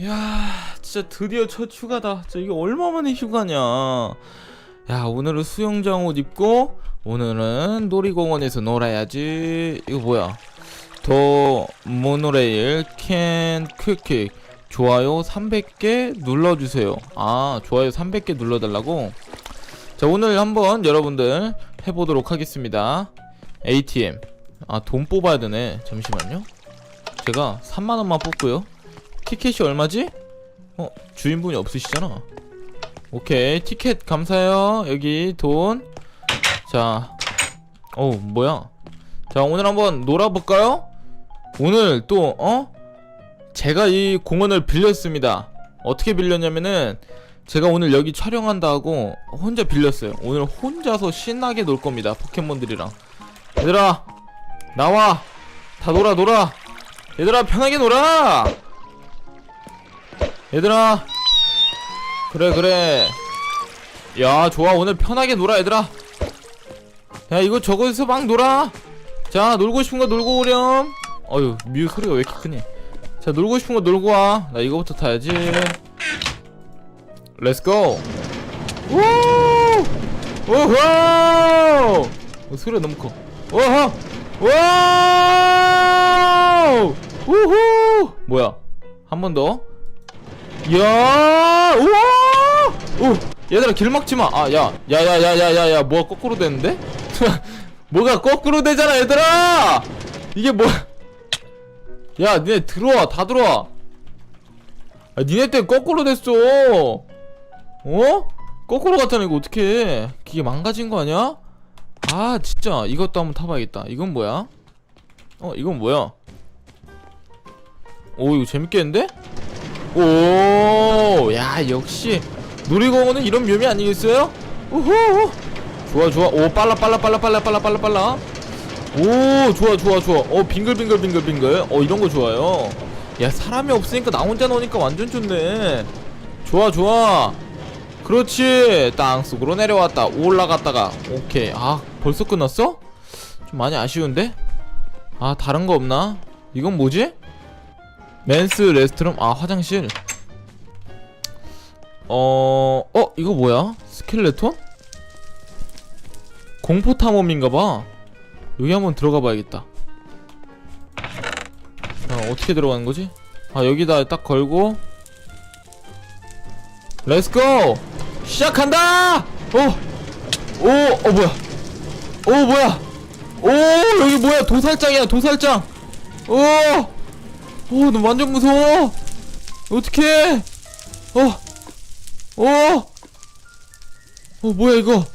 야 진짜 드디어 첫 휴가다. 진짜 이게 얼마만에 휴가냐. 야 오늘은 수영장 옷 입고 오늘은 놀이공원에서 놀아야지. 이거 뭐야? 더 모노레일 캔 퀵퀵. 좋아요 300개 눌러주세요. 아 좋아요 300개 눌러달라고? 자 오늘 한번 여러분들 해보도록 하겠습니다. ATM 아 돈 뽑아야 되네. 잠시만요. 제가 3만원만 뽑고요 티켓이 얼마지? 어 주인분이 없으시잖아. 오케이 티켓 감사해요. 여기 돈자 어우 뭐야? 자 오늘 한번 놀아볼까요? 오늘 또 어? 제가 이 공원을 빌렸습니다. 어떻게 빌렸냐면은 제가 오늘 여기 촬영한다고 혼자 빌렸어요. 오늘 혼자서 신나게 놀 겁니다 포켓몬들이랑. 얘들아 나와. 다 놀아 놀아. 얘들아 편하게 놀아 얘들아. 그래 그래. 야 좋아. 오늘 편하게 놀아 얘들아. 야 이거 저거에서 막 놀아. 자 놀고 싶은 거 놀고 오렴. 어휴 뮤 소리가 왜 이렇게 크니? 자 놀고 싶은 거 놀고 와나 이거부터 타야지. 렛츠고 우! 우후 어, 소리가 너무 커. 우후 와우! 우후! 뭐야? 한 번 더. 야, 우와! 오, 얘들아 길 막지 마. 아, 야, 야, 야, 야, 야, 야, 야, 뭐가 거꾸로 되는데? 뭐가 거꾸로 되잖아, 얘들아. 이게 뭐? 야, 니네 들어와, 다 들어와. 아, 니네 때 거꾸로 됐어. 어? 거꾸로 갔다는 이거 어떻게? 기계 망가진 거 아니야? 아, 진짜 이것도 한번 타봐야겠다. 이건 뭐야? 어, 이건 뭐야? 오 이거 재밌겠는데? 오, 야 역시 놀이공원은 이런 묘미 아니겠어요? 우후, 좋아 좋아, 오 빨라 빨라 빨라 빨라 빨라 빨라 빨라. 오 좋아 좋아 좋아, 어 빙글빙글 빙글빙글, 어 이런 거 좋아요. 야 사람이 없으니까 나 혼자 노니까 완전 좋네. 좋아 좋아. 그렇지, 땅 속으로 내려왔다, 올라갔다가, 오케이. 아 벌써 끝났어? 좀 많이 아쉬운데? 아 다른 거 없나? 이건 뭐지? 맨스 레스트룸 아 화장실 어... 어? 이거 뭐야? 스켈레톤? 공포 탐험인가봐 여기 한번 들어가 봐야겠다 자 어떻게 들어가는 거지? 아 여기다 딱 걸고 렛츠고! 시작한다! 어! 오! 어 뭐야 오 뭐야 오 여기 뭐야 도살장이야 도살장 오! 오, 너 완전 무서워. 어떡해. 어, 어, 어, 뭐야, 이거.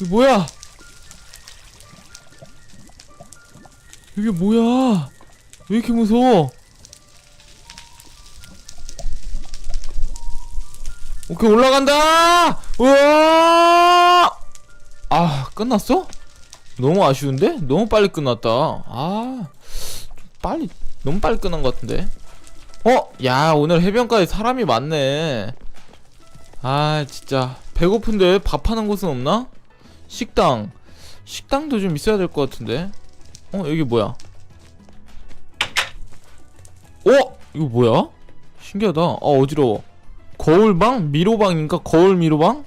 이거 뭐야. 이게 뭐야. 왜 이렇게 무서워. 오케이, 올라간다! 우와! 아, 끝났어? 너무 아쉬운데? 너무 빨리 끝났다. 아, 좀 빨리 너무 빨리 끝난 것 같은데 어? 야 오늘 해변가에 사람이 많네 아 진짜 배고픈데 밥하는 곳은 없나? 식당 식당도 좀 있어야 될 것 같은데 어 여기 뭐야 어? 이거 뭐야? 신기하다 아 어지러워 거울방? 미로방인가? 거울 미로방?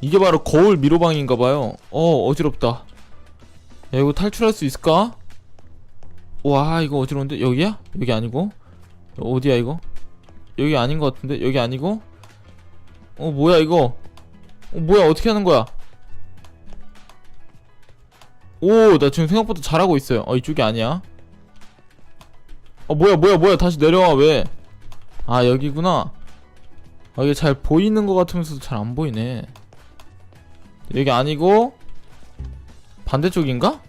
이게 바로 거울 미로방인가봐요 어 어지럽다 야 이거 탈출할 수 있을까? 와 이거 어지러운데? 여기야? 여기 아니고? 어디야 이거? 여기 아닌 것 같은데? 여기 아니고? 어 뭐야 이거? 어 뭐야 어떻게 하는 거야? 오 나 지금 생각보다 잘하고 있어요. 어 이쪽이 아니야. 어 뭐야 뭐야 뭐야 다시 내려와 왜 아 여기구나. 아 이게 잘 보이는 것 같으면서도 잘 안 보이네. 여기 아니고? 반대쪽인가?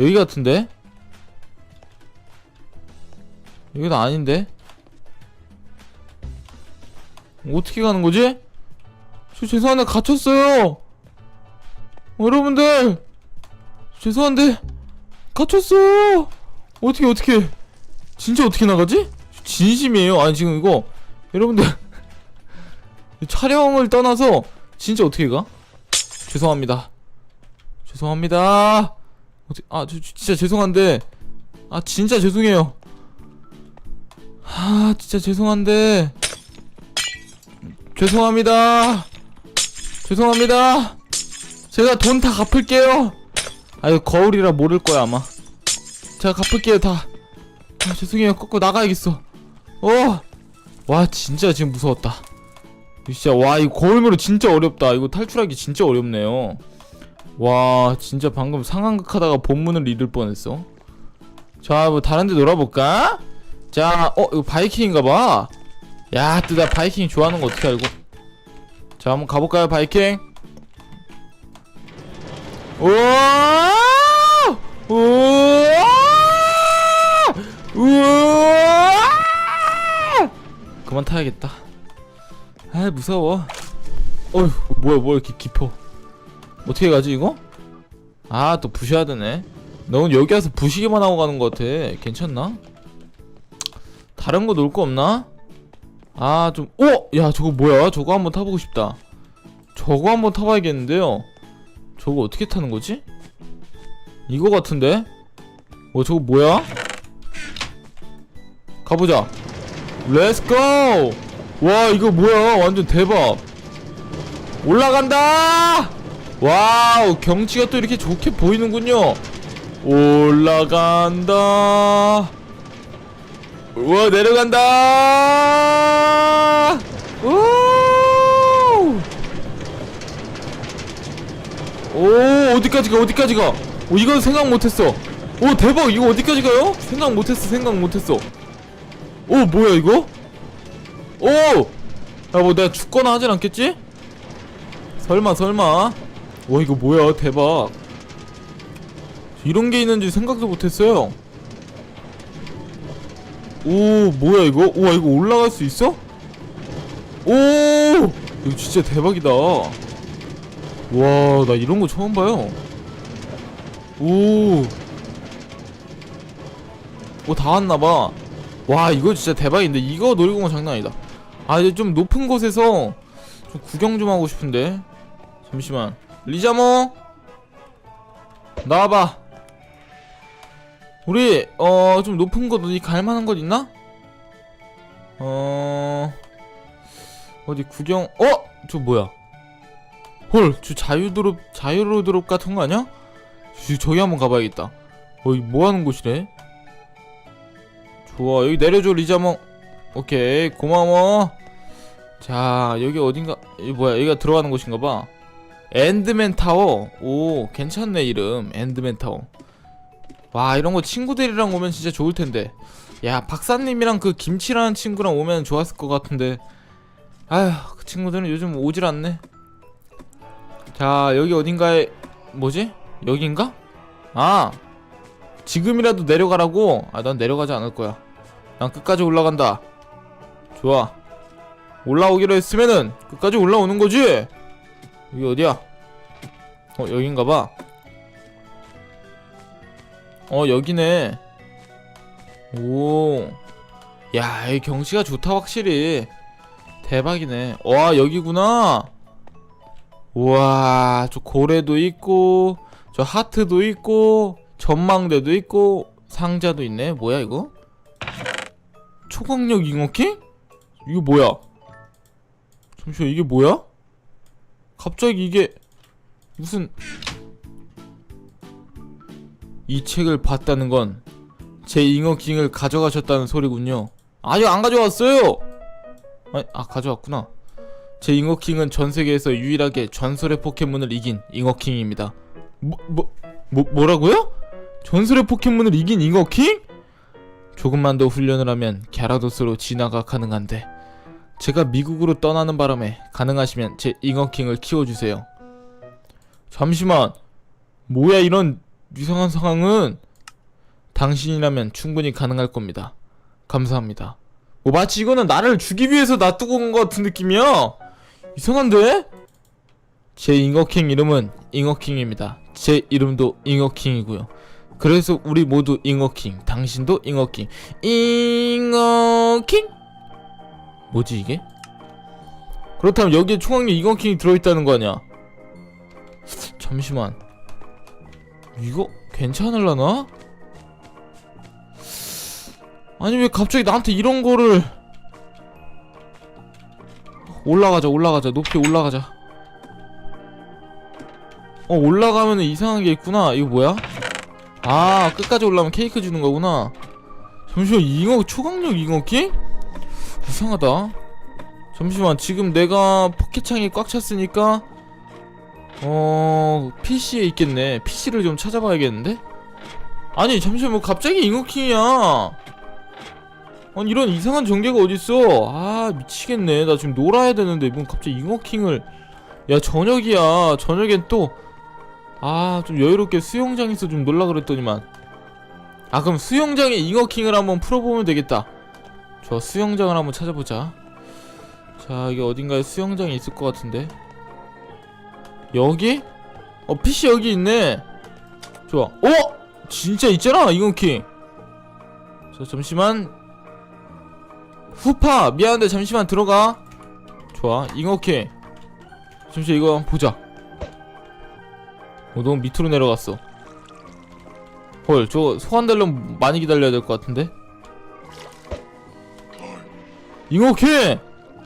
여기 같은데 여기도 아닌데? 어떻게 가는 거지? 저 죄송한데 갇혔어요. 어, 여러분들 죄송한데 갇혔어요. 어떻게 어떻게 진짜 어떻게 나가지? 진심이에요. 아니 지금 이거 여러분들 촬영을 떠나서 진짜 어떻게 가? 죄송합니다. 죄송합니다. 어떻게 아 저 진짜 죄송한데 아 진짜 죄송해요. 아 진짜 죄송한데. 죄송합니다. 죄송합니다. 제가 돈 다 갚을게요. 아 이거 거울이라 모를 거야 아마. 제가 갚을게요 다. 아, 죄송해요. 꺾고 나가야겠어. 어와 진짜 지금 무서웠다. 진짜 와 이거 거울으로 진짜 어렵다. 이거 탈출하기 진짜 어렵네요. 와 진짜 방금 상황극 하다가 본문을 잃을 뻔했어. 자 뭐 다른 데 놀아볼까? 자, 어, 이거 바이킹인가봐. 야, 또나 바이킹 좋아하는 거 어떻게 알고? 자, 한번 가볼까요, 바이킹? 그만 타야겠다. 아, 무서워. 어휴, 뭐야, 뭐야, 이렇게 깊어. 어떻게 가지, 이거? 아, 또 부셔야 되네. 넌 여기 와서 부시기만 하고 가는 것 같아. 괜찮나? 다른 거놀거 없나? 아, 좀, 어? 야, 저거 뭐야? 저거 한번 타보고 싶다. 저거 한번 타봐야겠는데요? 저거 어떻게 타는 거지? 이거 같은데? 어, 저거 뭐야? 가보자. 렛츠고! 와, 이거 뭐야? 완전 대박. 올라간다! 와우, 경치가 또 이렇게 좋게 보이는군요. 올라간다. 우와 내려간다. 오. 오 어디까지 가 어디까지 가? 오 이건 생각 못했어. 오 대박 이거 어디까지 가요? 생각 못했어 생각 못했어. 오 뭐야 이거? 오. 야뭐 내가 죽거나 하진 않겠지? 설마 설마. 와 이거 뭐야 대박. 이런 게 있는지 생각도 못했어요. 오 뭐야 이거? 우와 이거 올라갈 수 있어? 오 이거 진짜 대박이다. 와 나 이런 거 처음 봐요. 오. 오다 왔나봐. 와 이거 진짜 대박인데 이거 놀이공원 장난 아니다. 아 이제 좀 높은 곳에서 좀 구경 좀 하고 싶은데. 잠시만. 리자몽 나와봐. 우리 어 좀 높은 곳 어디 갈 만한 곳 있나? 어 어디 구경 어? 저 뭐야? 헐, 저 자유드롭 자유로드롭 같은 거 아니야? 저, 저기 한번 가봐야겠다. 어, 여기 뭐 하는 곳이래? 좋아, 여기 내려줘 리자몽. 오케이, 고마워. 자, 여기 어딘가 이 뭐야? 여기가 들어가는 곳인가 봐. 엔드맨 타워. 오, 괜찮네 이름. 엔드맨 타워. 와 이런 거 친구들이랑 오면 진짜 좋을 텐데. 야 박사님이랑 그 김치라는 친구랑 오면 좋았을 것 같은데. 아휴 그 친구들은 요즘 오질 않네. 자 여기 어딘가에 뭐지? 여긴가? 아 지금이라도 내려가라고? 아 난 내려가지 않을 거야. 난 끝까지 올라간다. 좋아. 올라오기로 했으면은 끝까지 올라오는 거지? 여기 어디야? 어 여긴가 봐 어 여기네. 오. 야, 이 경치가 좋다 확실히. 대박이네. 와 여기구나. 우와 저 고래도 있고 저 하트도 있고 전망대도 있고 상자도 있네. 뭐야 이거? 초강력 잉어킹? 이거 뭐야? 잠시만 이게 뭐야? 갑자기 이게 무슨 이 책을 봤다는 건 제 잉어킹을 가져가셨다는 소리군요. 아직 안 가져왔어요. 아니, 아 가져왔구나. 제 잉어킹은 전 세계에서 유일하게 전설의 포켓몬을 이긴 잉어킹입니다. 뭐, 뭐, 뭐 뭐라고요? 전설의 포켓몬을 이긴 잉어킹? 조금만 더 훈련을 하면 갸라도스로 진화가 가능한데 제가 미국으로 떠나는 바람에 가능하시면 제 잉어킹을 키워주세요. 잠시만, 뭐야 이런 이상한 상황은 당신이라면 충분히 가능할 겁니다. 감사합니다. 뭐 마치 이거는 나를 주기 위해서 놔두고 온 것 같은 느낌이야. 이상한데? 제 잉어킹 이름은 잉어킹입니다. 제 이름도 잉어킹이고요. 그래서 우리 모두 잉어킹, 당신도 잉어킹. 잉어킹? 뭐지 이게? 그렇다면 여기에 총학력 잉어킹이 들어있다는 거 아니야? 잠시만. 이거 괜찮을라나? 아니 왜 갑자기 나한테 이런 거를 올라가자 올라가자 높이 올라가자 어 올라가면 이상한 게 있구나 이거 뭐야? 아 끝까지 올라가면 케이크 주는 거구나 잠시만 잉어 초강력 잉어킹? 이상하다 잠시만 지금 내가 포켓창이 꽉 찼으니까 어 PC에 있겠네. PC를 좀 찾아봐야겠는데? 아니 잠시만 뭐 갑자기 잉어킹이야. 아니 이런 이상한 전개가 어딨어? 아 미치겠네. 나 지금 놀아야 되는데 뭐 갑자기 잉어킹을. 야 저녁이야. 저녁엔 또 아 좀 여유롭게 수영장에서 좀 놀라 그랬더니만. 아 그럼 수영장에 잉어킹을 한번 풀어보면 되겠다. 좋아 수영장을 한번 찾아보자. 자 이게 어딘가에 수영장이 있을 것 같은데 여기? 어 PC 여기 있네. 좋아. 어? 진짜 있잖아 잉어킹 자 잠시만. 후파 미안한데 잠시만 들어가. 좋아 잉어킹 잠시 이거 보자. 어 너무 밑으로 내려갔어. 헐 저거 소환되려면 많이 기다려야 될 것 같은데? 잉어킹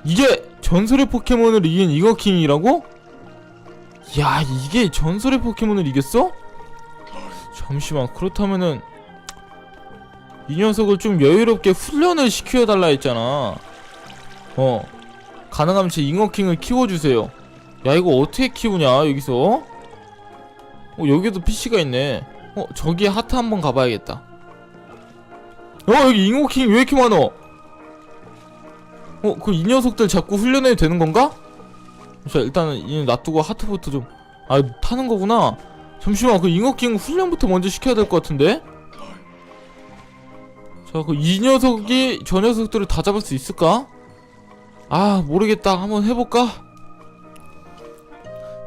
이게 전설의 포켓몬을 이긴 잉어킹이라고? 야 이게 전설의 포켓몬을 이겼어? 잠시만 그렇다면은 이 녀석을 좀 여유롭게 훈련을 시켜달라 했잖아. 어 가능하면 제 잉어킹을 키워주세요. 야 이거 어떻게 키우냐 여기서? 어 여기도 PC가 있네. 어 저기 하트 한번 가봐야겠다. 어 여기 잉어킹 왜 이렇게 많어 어그 이 녀석들 자꾸 훈련해도 되는 건가? 자 일단은 이 놔두고 하트부터 좀 아 타는 거구나 잠시만 그 잉어킹 훈련부터 먼저 시켜야 될 것 같은데 자 그 이 녀석이 저 녀석들을 다 잡을 수 있을까? 아 모르겠다 한번 해볼까?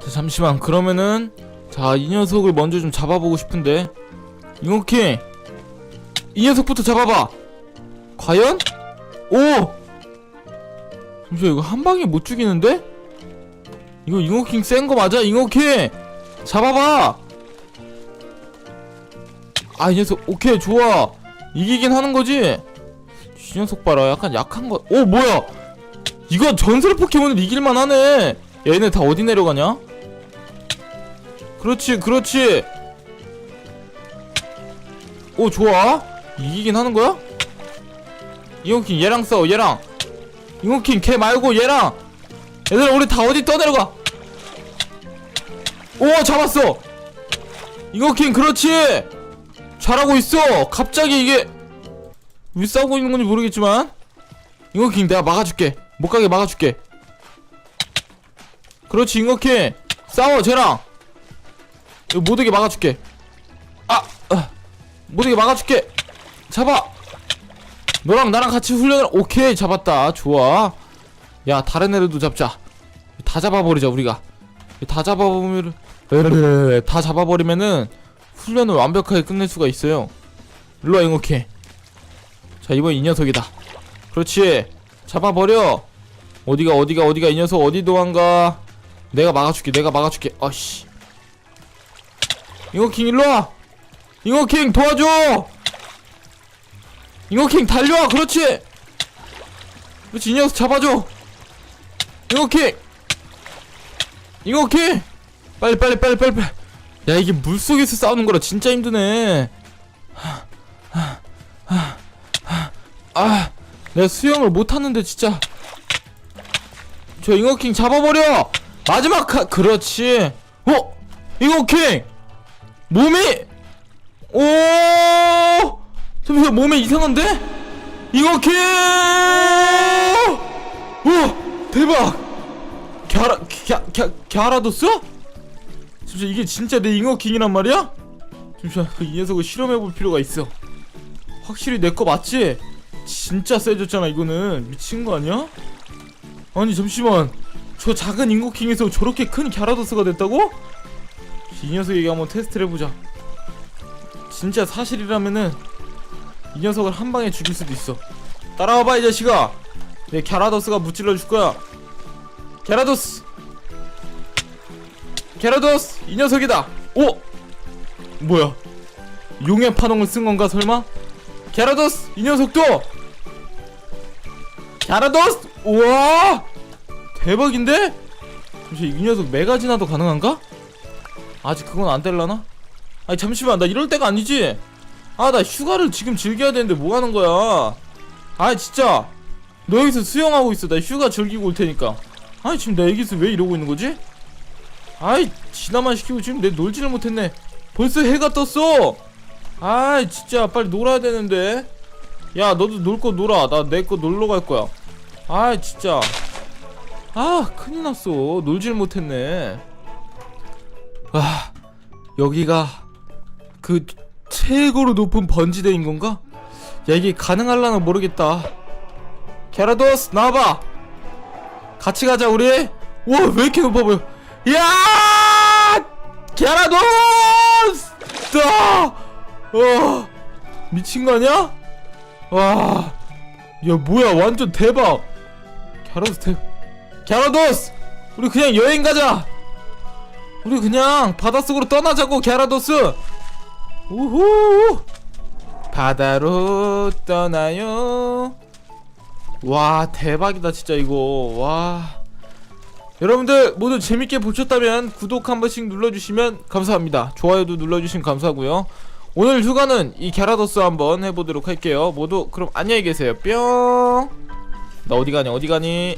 자 잠시만 그러면은 자 이 녀석을 먼저 좀 잡아보고 싶은데 잉어킹 이 녀석부터 잡아봐 과연? 오! 잠시만 이거 한 방에 못 죽이는데? 이거 잉어킹 센 거 맞아? 잉어킹! 잡아봐! 아 이 녀석. 오케이 좋아. 이기긴 하는 거지? 이 녀석 봐라. 약간 약한 거 오 뭐야? 이거 전설 포켓몬을 이길만 하네. 얘네 다 어디 내려가냐? 그렇지 그렇지. 오 좋아. 이기긴 하는 거야? 잉어킹 얘랑 싸워 얘랑. 잉어킹 걔 말고 얘랑. 얘들아 우리 다 어디 떠내려가 오 잡았어. 잉어킹 그렇지. 잘하고 있어. 갑자기 이게 왜 싸우고 있는 건지 모르겠지만. 잉어킹 내가 막아줄게. 못 가게 막아줄게. 그렇지 잉어킹. 싸워 쟤랑. 이거 못 오게 막아줄게. 아, 아못 오게 막아줄게. 잡아. 너랑 나랑 같이 훈련을 오케이 잡았다. 좋아. 야 다른 애들도 잡자. 다 잡아버리자 우리가. 다 잡아보면 다 잡아버리면은 훈련을 완벽하게 끝낼 수가 있어요. 일로와 잉어케 자 이번 이 녀석이다. 그렇지. 잡아버려. 어디가 어디가 어디가 이 녀석? 어디 도망가. 내가 막아줄게 내가 막아줄게. 아씨. 잉어킹 일로와. 잉어킹 도와줘. 잉어킹 달려와. 그렇지. 그렇지 이 녀석 잡아줘. 잉어킹. 잉어킹 빨리 빨리 빨리 빨리 빨리. 야 이게 물속에서 싸우는 거라 진짜 힘드네. 아 내가 수영을 못하는데 진짜. 저 잉어킹 잡아버려! 마지막 카 그렇지. 어? 잉어킹! 몸이? 오! 잠시만 몸에 이상한데? 잉어킹! 오! 대박! 갸라 갸, 갸, 갸라도스? 잠시만 이게 진짜 내 잉어킹이란 말이야? 잠시만 그이 녀석을 실험해볼 필요가 있어 확실히 내 거 맞지? 진짜 세졌잖아 이거는 미친 거 아니야? 아니 잠시만 저 작은 잉어킹에서 저렇게 큰 갸라도스가 됐다고? 이 녀석에게 한번 테스트를 해보자 진짜 사실이라면은 이 녀석을 한 방에 죽일 수도 있어 따라와봐 이 자식아 내 갸라도스가 무찔러 줄 거야 게라도스 게라도스 이 녀석이다. 오! 뭐야? 용의 파동을 쓴 건가 설마? 갸라도스 이 녀석도! 갸라도스! 우와! 대박인데? 잠시 이 녀석 메가지나도 가능한가? 아직 그건 안 될라나? 아니 잠시만. 나 이럴 때가 아니지? 아 나 휴가를 지금 즐겨야 되는데 뭐 하는 거야? 아 진짜. 너 여기서 수영하고 있어. 나 휴가 즐기고 올 테니까. 아니 지금 나 여기서 왜 이러고 있는 거지 아이 지나만 시키고 지금 내 놀지를 못했네. 벌써 해가 떴어. 아이 진짜 빨리 놀아야 되는데. 야 너도 놀 거 놀아. 나 내 거 놀러 갈 거야. 아이 진짜. 아 큰일 났어. 놀질 못했네. 아 여기가 그 최고로 높은 번지대인 건가? 야 이게 가능할라나 모르겠다. 게라도스 나와봐. 같이 가자 우리. 와왜 이렇게 높아 보여 야 게라도스 따! 와 미친 거 아니야? 와, 야 뭐야 완전 대박. 갸라도스 대, 갸라도스, 우리 그냥 여행 가자. 우리 그냥 바닷속으로 떠나자고 갸라도스. 우후, 바다로 떠나요. 와 대박이다 진짜 이거 와. 여러분들 모두 재밌게 보셨다면 구독 한 번씩 눌러주시면 감사합니다. 좋아요도 눌러주시면 감사하고요. 오늘 휴가는 이 갸라도스 한번 해보도록 할게요. 모두 그럼 안녕히 계세요. 뿅. 나 어디 가니? 어디 가니?